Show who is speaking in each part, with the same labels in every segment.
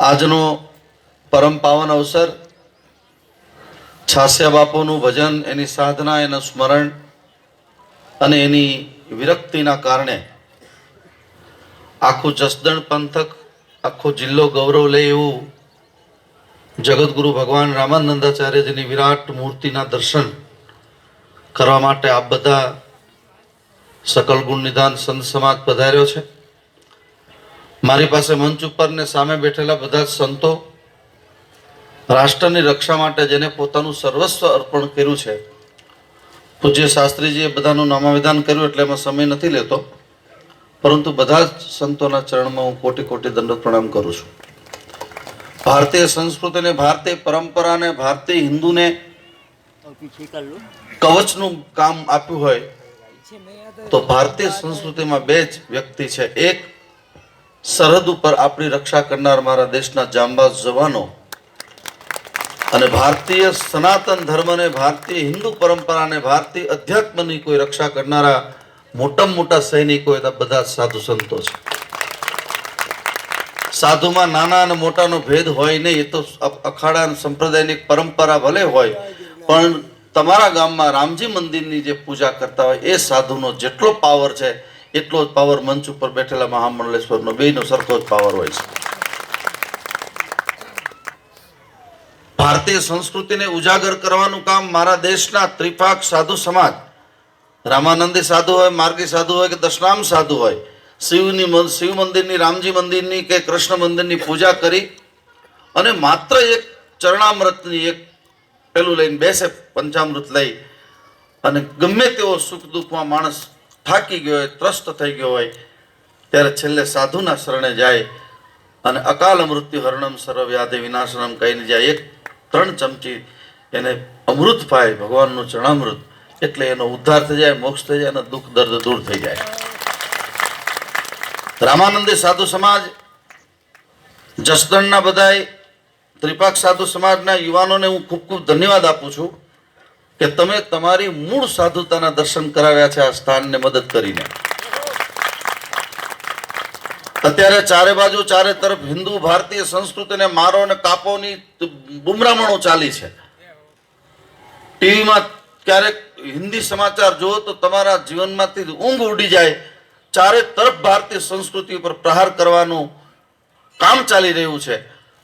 Speaker 1: આજનો પરમ પાવન અવસર છાસ્યા બાપુનું ભજન, એની સાધના, એનું સ્મરણ અને એની વિરક્તિના કારણે આખું જસદણ પંથક, આખો જિલ્લો ગૌરવ લે એવું જગતગુરુ ભગવાન રામાનંદાચાર્યજીની વિરાટ મૂર્તિના દર્શન કરવા માટે આપ બધા સકલ ગુણ નિદાન સંત સમાજ પધાર્યો છે. મારી પાસે મંચ ઉપર ને સામે બેઠેલા બધા સંતો રાષ્ટ્રની રક્ષા માટે જેને પોતાનું સર્વસ્વ અર્પણ કર્યું છે. પૂજ્ય શાસ્ત્રીજીએ બધાનું નામાવિધાન કર્યું એટલે એમાં સમય નથી લેતો. પરંતુ બધા જ સંતોના ચરણમાં હું કોટી કોટી દંડ પ્રણામ કરું છું. ભારતીય સંસ્કૃતિને, ભારતીય પરંપરાને, ભારતીય હિન્દુને કવચનું કામ આપ્યું હોય, તો ભારતીય સંસ્કૃતિમાં બે જ વ્યક્તિ છે. એક સરહદ ઉપર આપણી રક્ષા કરનાર મારા દેશના જાંબાઝ જવાનો અને ભારતીય સનાતન ધર્મને, ભારતીય હિન્દુ પરંપરાને, ભારતીય અધ્યાત્મની કોઈ રક્ષા કરનારા મોટા મોટા સૈનિકો એ બધા સાધુ સંતો છે. સાધુમાં નાના અને મોટાનો ભેદ હોય નહીં, એ તો અખાડા સંપ્રદાયની પરંપરા ભલે હોય, પણ તમારા ગામમાં રામજી મંદિરની જે પૂજા કરતા હોય, એ સાધુનો જેટલો પાવર છે એટલો જ પાવર મંચ ઉપર બેઠેલા મહામંડલેશ્વરનો બેનો સરખો જ પાવર હોય છે. ભારતીય સંસ્કૃતિને ઉજાગર કરવાનું કામ મારા દેશના ત્રિપાક સાધુ સમાજ, રામાનંદી સાધુ હોય, માર્ગી સાધુ હોય કે દશનામ સાધુ હોય, શિવની શિવ મંદિરની, રામજી મંદિરની કે કૃષ્ણ મંદિરની પૂજા કરી અને માત્ર એક ચરણામૃતની એક પેલું લઈને બેસે, પંચામૃત લઈ અને ગમે તેવો સુખ દુઃખમાં માણસ થાકી ગયો હોય, ત્રસ્ત થઈ ગયો હોય, ત્યારે છેલ્લે સાધુના શરણે જાય અને અકાલ મૃત્યુ હરણમ સર્વવ્યાધિ વિનાશનમ કહીને જાય. એક ત્રણ ચમચી એને અમૃત પાય ભગવાનનું ચણામૃત એટલે એનો ઉદ્ધાર થઈ જાય, મોક્ષ થઈ જાય અને દુઃખ, દર્દ દૂર થઈ જાય. રામાનંદી સાધુ સમાજ, જસદણના બધાય, ત્રિપાક સાધુ સમાજના યુવાનોને હું ખૂબ ખૂબ ધન્યવાદ આપું છું. કે તમે તમારી મૂળ સાધુતાના દર્શન કરાવ્યા છે આ સ્થાનને મદદ કરીને. અત્યારે ચારે બાજુ ચારે તરફ હિન્દુ, ભારતીય સંસ્કૃતિને મારો અને કાપોની બુમરામણો ચાલી છે. ટીવીમાં ક્યારેક હિન્દી સમાચાર જુઓ તો તમારા જીવનમાંથી ઊંઘ ઉડી જાય. ચારે તરફ ભારતીય સંસ્કૃતિ ઉપર પ્રહાર કરવાનું કામ ચાલી રહ્યું છે.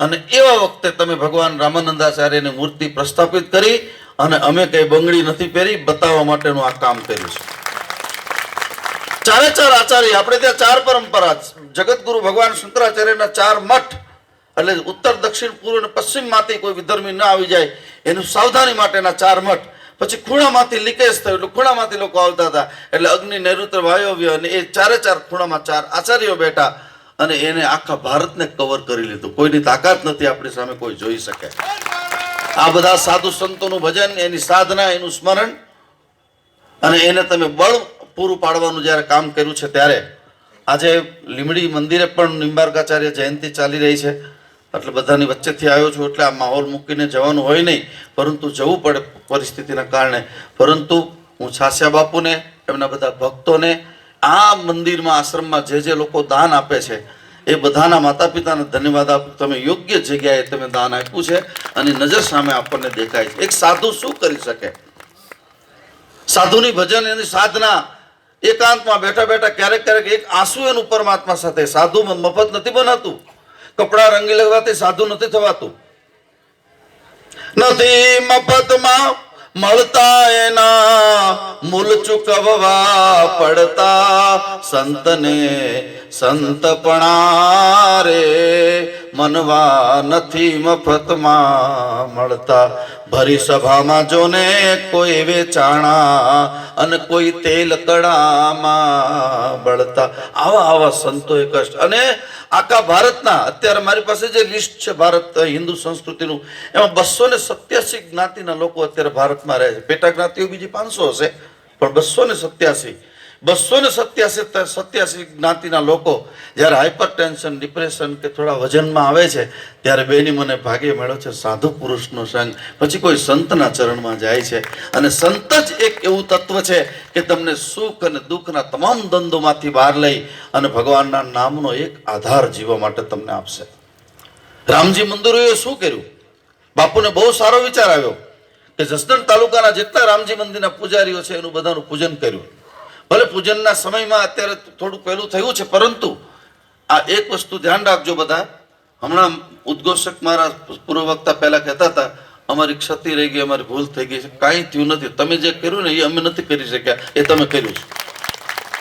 Speaker 1: અને એવા વખતે તમે ભગવાન રામાનંદાચાર્યની મૂર્તિ પ્રસ્થાપિત કરી અને અમે કઈ બંગડી નથી પહેરી, બતાવવા માટેનું આ કામ કર્યું છે. ચારે ચાર આચાર્ય, આપણે ત્યાં ચાર પરંપરા જગતગુરુ ભગવાન શંકરાચાર્યના ચાર મઠ, એટલે ઉત્તર, દક્ષિણ, પૂર્વ અને પશ્ચિમમાંથી કોઈ વિધર્મી ન આવી જાય, એનું સાવધાની માટેના ચાર મઠ. પછી ખૂણામાંથી લીકેજ થયું, એટલે ખૂણામાંથી લોકો આવતા હતા. એટલે અગ્નિ, નૈઋત્ય, વાયવ્ય અને એ ચારે ચાર ખૂણામાં ચાર આચાર્યો બેઠા અને એને આખા ભારતને કવર કરી લીધું. કોઈની તાકાત નથી, આપણી સામે કોઈ જોઈ શકે. આ બધા સાધુ સંતોનું ભજન, એની સાધના, એનું સ્મરણ. અને એને તમે બળ પૂરું પાડવાનું જ્યારે કામ કર્યું છે ત્યારે. આજે લીમડી મંદિરે પણ નિંબાર્કાચાર્ય જયંતિ ચાલી રહી છે. એટલે બધાની વચ્ચેથી આવ્યો છું એટલે આ માહોલ મૂકીને જવાનું હોય નહીં. પરંતુ જવું પડે પરિસ્થિતિના કારણે. પરંતુ હું છાસ્યા બાપુને, એમના બધા ભક્તોને આ મંદિરમાં, આશ્રમમાં જે જે લોકો દાન આપે છે એ બધાના માતા પિતાને ધન્યવાદ આપું. તમે યોગ્ય જગ્યાએ તમે દાન આપ્યું છે અને નજર સામે આપણને દેખાય છે. એક સાધુ શું કરી શકે? સાધુની ભજન એની સાધના એકાંતમાં બેઠા બેઠા ક્યારેક ક્યારેક એક આંસુ એનું પરમાત્મા સાથે. સાધુ મફત નથી બનાતું. કપડા રંગી લેવાથી સાધુ નથી થવાતું. નથી મફતમાં મળતા એના મૂલ ચૂકવવા પડતા સંતને સંતપણા રે મનવા નથી મફતમાં મળતા. ભરી સભામાં જોને કોઈ વેચાણા અને કોઈ તેલ કડામાં બળતા. આવા આવા સંતોએ કષ્ટ. અને આખા ભારતના, અત્યારે મારી પાસે જે લિસ્ટ છે ભારત હિન્દુ સંસ્કૃતિનું, એમાં બસો ને સત્યાસી જ્ઞાતિના લોકો અત્યારે ભારતમાં રહે છે. પેટા જ્ઞાતિઓ બીજી પાંચસો હશે, પણ બસો ને સત્યાસી બસો ને સત્યાસી સત્યાસી જ્ઞાતિના લોકો જ્યારે હાઇપર ટેન્શન ડિપ્રેશન કે થોડા વજનમાં આવે છે, ત્યારે બેની મને ભાગ્ય મળ્યો છે સાધુ પુરુષનો સંગ. પછી કોઈ સંતના ચરણમાં જાય છે. અને સંત જ એક એવું તત્વ છે કે તમને સુખ અને દુઃખના તમામ દ્વંદોમાંથી બહાર લઈ અને ભગવાનના નામનો એક આધાર જીવવા માટે તમને આપશે. રામજી મંદિરોએ શું કર્યું? બાપુને બહુ સારો વિચાર આવ્યો કે જસદણ તાલુકાના જેટલા રામજી મંદિરના પૂજારીઓ છે એનું બધાનું પૂજન કર્યું. ભલે પૂજનના સમયમાં અત્યારે થોડું પહેલું થયું છે, પરંતુ આ એક વસ્તુ ધ્યાન રાખજો બધા. હમણાં ઉદ્ઘોષક મારા પૂર્વ વક્તા પહેલા કહેતા હતા, અમારી ક્ષતિ રહી ગઈ, અમારી ભૂલ થઈ ગઈ છે, કાંઈ થયું નથી. તમે જે કર્યું ને એ અમે નથી કરી શક્યા, એ તમે કર્યું છે.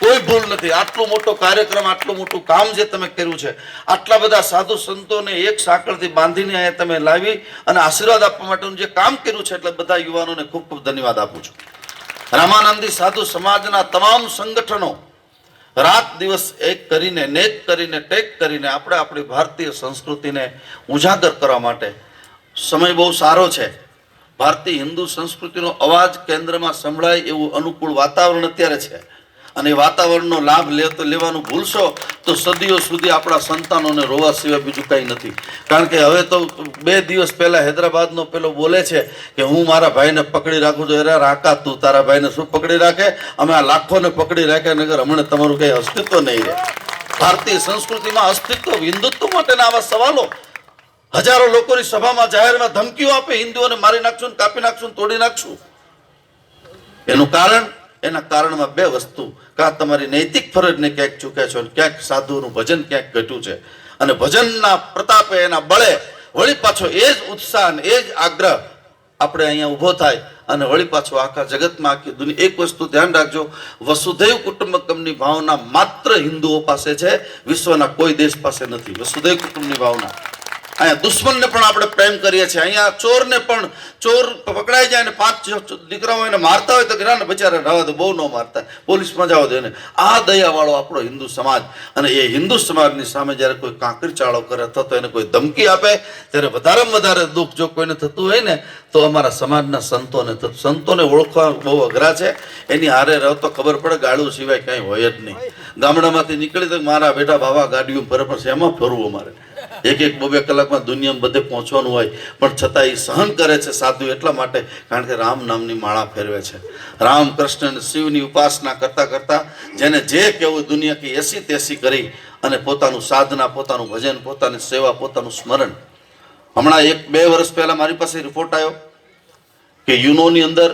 Speaker 1: કોઈ ભૂલ નથી. આટલો મોટો કાર્યક્રમ, આટલું મોટું કામ જે તમે કર્યું છે, આટલા બધા સાધુ સંતોને એક સાંકળથી બાંધીને અહીંયા તમે લાવી અને આશીર્વાદ આપવા માટેનું જે કામ કર્યું છે, એટલે બધા યુવાનોને ખૂબ ખૂબ ધન્યવાદ આપું છું. રામાનંદી સાધુ સમાજના તમામ સંગઠનો રાત દિવસ એક કરીને, નેક કરીને, ટેક કરીને આપણે આપણી ભારતીય સંસ્કૃતિને ઉજાગર કરવા માટે સમય બહુ સારો છે. ભારતીય હિન્દુ સંસ્કૃતિનો અવાજ કેન્દ્રમાં સંભળાય એવું અનુકૂળ વાતાવરણ અત્યારે છે. અને વાતાવરણનો લાભ લેવાનું ભૂલશો, તો સદીઓ સુધી આપણા સંતાનોને રોવા સિવાય બીજું કંઈ નથી. કારણ કે હવે તો બે દિવસ પહેલાં હૈદરાબાદનો પેલો બોલે છે કે હું મારા ભાઈને પકડી રાખું છું. અરે રાકા, તું તારા ભાઈને શું પકડી રાખે? અમે આ લાખોને પકડી રાખ્યા નગર, હમણાં તમારું કંઈ અસ્તિત્વ નહીં રહે. ભારતીય સંસ્કૃતિમાં અસ્તિત્વ, હિન્દુત્વ માટેના આવા સવાલો. હજારો લોકોની સભામાં જાહેરમાં ધમકીઓ આપે, હિન્દુઓને મારી નાખશું કાપી નાખશું તોડી નાખશું. એનું કારણ એના કારણમાં બે વસ્તુ. કાં તમારી નૈતિક ફરજને ક્યાંક ચૂકે છો ક્યાંક સાધુનું ભજન ક્યાંક ઘટ્યું છે. અને ભજનના પ્રતાપે એના બળે વળી પાછો એ જ ઉત્સાહ એ જ આગ્રહ આપણે અહીંયા ઊભો થાય અને વળી પાછો આખા જગતમાં આખી દુનિયા, એક વસ્તુ ધ્યાન રાખજો, વસુધૈવ કુટુંબકમની ભાવના માત્ર હિન્દુઓ પાસે છે, વિશ્વના કોઈ દેશ પાસે નથી. વસુધૈવ કુટુંબની ભાવના. અહીંયા દુશ્મનને પણ આપણે પ્રેમ કરીએ છીએ. અહીંયા ચોરને પણ, ચોર પકડાઈ જાય ને પાંચ દીકરાઓ એને મારતા હોય તો ના બચારા રહેવા તો બહુ ન મારતા. પોલીસમાં જાવ દે ને આ દયાવાળો આપણો હિન્દુ સમાજ. અને એ હિન્દુ સમાજની સામે જ્યારે કોઈ કાંકરી ચાળો કરે અથવા તો એને કોઈ ધમકી આપે, ત્યારે વધારેમાં વધારે દુઃખ જો કોઈને થતું હોય ને, તો અમારા સમાજના સંતોને સંતોને ઓળખવા બહુ અઘરા છે. એની હારે રહો તો ખબર પડે ગાડું સિવાય કાંઈ હોય જ નહીં. ગામડામાંથી નીકળી તો મારા બેટા ભાવા ગાડીઓ ફરે પણ એમાં ફરવું અમારે? એક એક બે બે કલાકમાં દુનિયામાં બધે પહોંચવાનું હોય, પણ છતાં એ સહન કરે છે સાધુ એટલા માટે, કારણ કે રામ નામની માળા ફેરવે છે. રામ કૃષ્ણ અને શિવની ઉપાસના કરતા કરતા જેને જે કેવું દુનિયા કે એસી તેસી કરી અને પોતાનું સાધના, પોતાનું ભજન, પોતાની સેવા, પોતાનું સ્મરણ. હમણાં એક બે વર્ષ પહેલા મારી પાસે રિપોર્ટ આવ્યો કે યુનોની અંદર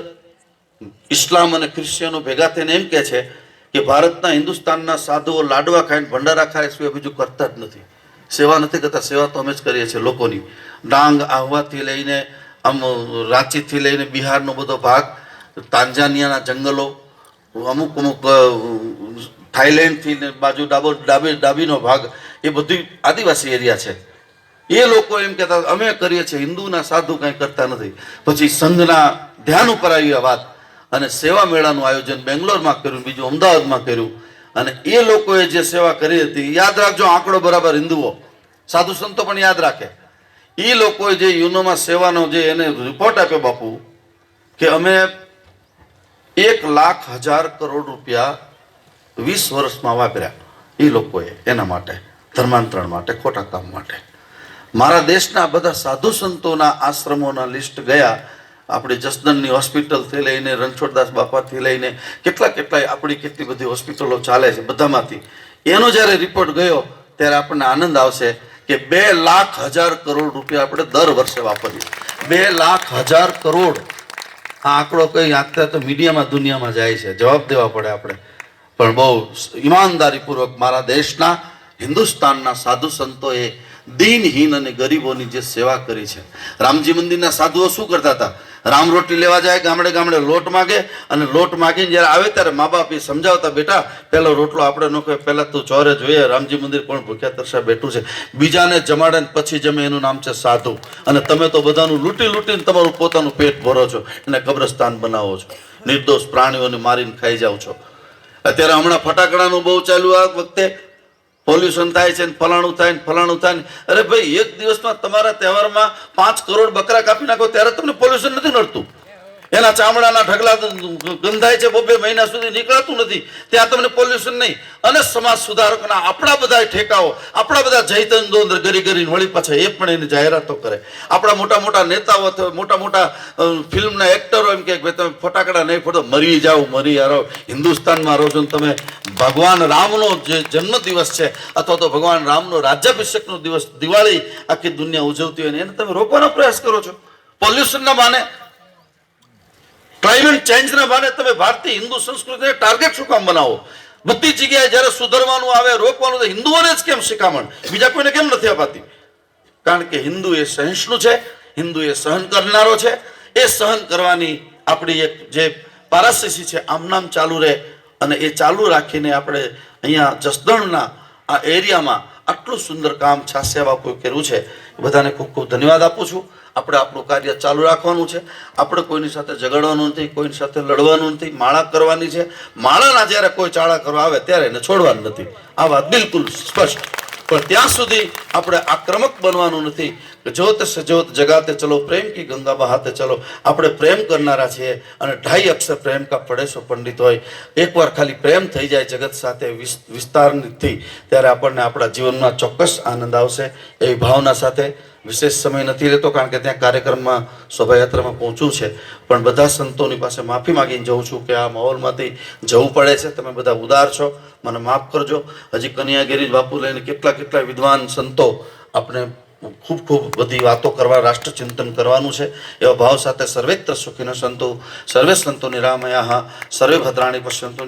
Speaker 1: ઇસ્લામ અને ક્રિશ્ચિયનો ભેગા થઈને એમ કહે છે કે ભારતના હિન્દુસ્તાનના સાધુઓ લાડવા ખાઈને ભંડારા ખાય સિવાય બીજું કરતા જ નથી. સેવા નથી કરતા, સેવા તો અમે જ કરીએ છીએ લોકોની. ડાંગ, આહવાથી લઈને, આમ રાંચીથી લઈને બિહારનો બધો ભાગ, તાંજાનિયાના જંગલો, અમુક અમુક થાઈલેન્ડથી બાજુ ડાબો, ડાબી, ડાબીનો ભાગ, એ બધી આદિવાસી એરિયા છે. એ લોકો એમ કહેતા, અમે કરીએ છીએ, હિન્દુના સાધુ કંઈ કરતા નથી. પછી સંઘના ધ્યાન ઉપર આવી આ વાત. અને સેવા મેળાનું આયોજન બેંગ્લોરમાં કર્યું, બીજું અમદાવાદમાં કર્યું. અને એ લોકોએ જે સેવા કરી હતી, યાદ રાખજો, આંકડો બરાબર હિન્દુઓ. સાધુ સંતો પણ યાદ રાખે. એ લોકોએ જે યુનોમાં સેવાનો જે એને રિપોર્ટ આપ્યો બાપુ, કે અમે એક લાખ હજાર કરોડ રૂપિયા વીસ વર્ષમાં વાપર્યા. એ લોકોએ એના માટે, ધર્માંતરણ માટે, ખોટા કામ માટે. મારા દેશના બધા સાધુ સંતોના આશ્રમોના લિસ્ટ ગયા આપણી જસદનની હોસ્પિટલથી લઈને રણછોડદાસ બાપાથી લઈને કેટલા કેટલાય આપણી કેટલી બધી હોસ્પિટલો ચાલે છે બધામાંથી. એનો જ્યારે રિપોર્ટ ગયો, ત્યારે આપણને આનંદ આવશે કે બે લાખ હજાર કરોડ રૂપિયા આપણે દર વર્ષે વાપરીએ. બે લાખ હજાર કરોડ. આ આંકડો કઈ આખતા તો મીડિયામાં દુનિયામાં જાય છે. જવાબ દેવા પડે આપણે. પણ બહુ ઈમાનદારીપૂર્વક મારા દેશના, હિન્દુસ્તાનના સાધુ સંતોએ દિનહીન અને ગરીબોની જે સેવા કરી છે. રામજી મંદિરના સાધુઓ શું કરતા હતા? રામ રોટલી લેવા જાય, ગામડે ગામડે લોટ માગે, અને લોટ માગીને જ્યારે આવે ત્યારે મા બાપ એ સમજાવતા, બેટા પહેલો રોટલો આપણે ન કહે પહેલા તું ચોરે જોઈએ, રામજી મંદિર પણ ભૂખ્યા તરસા બેઠું છે. બીજાને જમાડે ને પછી જમે, એનું નામ છે સાધુ. અને તમે તો બધાનું લૂંટી લૂંટીને તમારું પોતાનું પેટ ભરો છો અને કબ્રસ્તાન બનાવો છો. નિર્દોષ પ્રાણીઓને મારીને ખાઈ જાઓ છો. અત્યારે હમણાં ફટાકડાનું બહુ ચાલ્યું આ વખતે. પોલ્યુશન થાય છે ને ફલાણું થાય ને ફલાણું થાય ને. અરે ભાઈ, એક દિવસમાં તમારા તહેવારમાં પાંચ કરોડ બકરા કાપી નાખો, ત્યારે તમને પોલ્યુશન નથી નડતું. એના ચામડાના ઢગલા ગંધાય છે, બબે મહિના સુધી નીકળતું નથી. ત્યાં તમને પોલ્યુશન નહીં. અને સમાજ સુધારકના આપણા બધા ઠેકાઓ, આપણા બધા જૈતંદો અંદર ગરી ગરીને વળી પાછા એ પણ એની જાહેરાતો કરે. આપણા મોટા મોટા નેતાઓ મોટા મોટા ફિલ્મના એક્ટરો એમ કે ભાઈ તમે ફટાકડા નહીં ફોટો મરી જાઓ, મરી યારો હિન્દુસ્તાનમાં રહો છો તમે ભગવાન રામનો જે જન્મ દિવસ છે, અથવા તો ભગવાન રામનો રાજ્યાભિષેકનો દિવસ, દિવાળી આખી દુનિયા ઉજવતી હોય એને તમે રોકવાનો પ્રયાસ કરો છો. પોલ્યુશનના બાને ક્લાઇમેટ ચેન્જના બાને તમે ભારતીય હિન્દુ સંસ્કૃતિને ટાર્ગેટ શું કામ બનાવો? બધી જગ્યાએ જ્યારે સુધરવાનું આવે, રોકવાનું તો હિન્દુઓને જ કેમ શિખામણ? બીજા કોઈને કેમ નથી અપાતી? કારણ કે હિન્દુ એ સહિષ્ણુ છે, હિન્દુ એ સહન કરનારો છે. એ સહન કરવાની આપણી એક જે પારાસીસી છે, આમ નામ ચાલુ રહે અને એ ચાલુ રાખીને આપણે અહીંયા જસદણના આ એરિયામાં આટલું સુંદર કામ છાસ્યા બાપુએ કર્યું છે. બધાને ખૂબ ખૂબ ધન્યવાદ આપું છું. આપણે આપણું કાર્ય ચાલુ રાખવાનું છે. આપણે કોઈની સાથે ઝઘડવાનું નથી, કોઈની સાથે લડવાનું નથી, માળા કરવાની છે. માળાના જ્યારે કોઈ ચાળા કરવા આવે ત્યારે એને છોડવાનું નથી. આ વાત બિલકુલ સ્પષ્ટ. પણ ત્યાં સુધી આપણે આક્રમક બનવાનું નથી જોત સજોત જોત જગાતે ચલો, પ્રેમ કી ગંગા બહાતે ચલો. આપણે પ્રેમ કરનારા છીએ અને ઢાઈ અક્ષર પ્રેમ કા પડેશો પંડિત હોય. એકવાર ખાલી પ્રેમ થઈ જાય જગત સાથે વિસ- વિસ્તારથી ત્યારે આપણને આપણા જીવનમાં ચોક્કસ આનંદ આવશે. એવી ભાવના સાથે વિશેષ સમય નથી લેતો કારણ કે ત્યાં કાર્યક્રમમાં શોભાયાત્રામાં પહોંચવું છે. પણ બધા સંતોની પાસે માફી માંગીને જઉં છું કે આ માહોલમાંથી જવું પડે છે. તમે બધા ઉદાર છો. મને માફ કરજો. હજી કન્યાગીરી બાપુ લઈને કેટલા કેટલા વિદ્વાન સંતો આપણે ખૂબ ખૂબ બધી વાતો કરવા, રાષ્ટ્રચિંતન કરવાનું છે. એવા ભાવ સાથે સર્વેત્ર સુખીનો સંતો, સર્વે સંતોની રામયા સર્વે ભદ્રાણી પશ્યંતો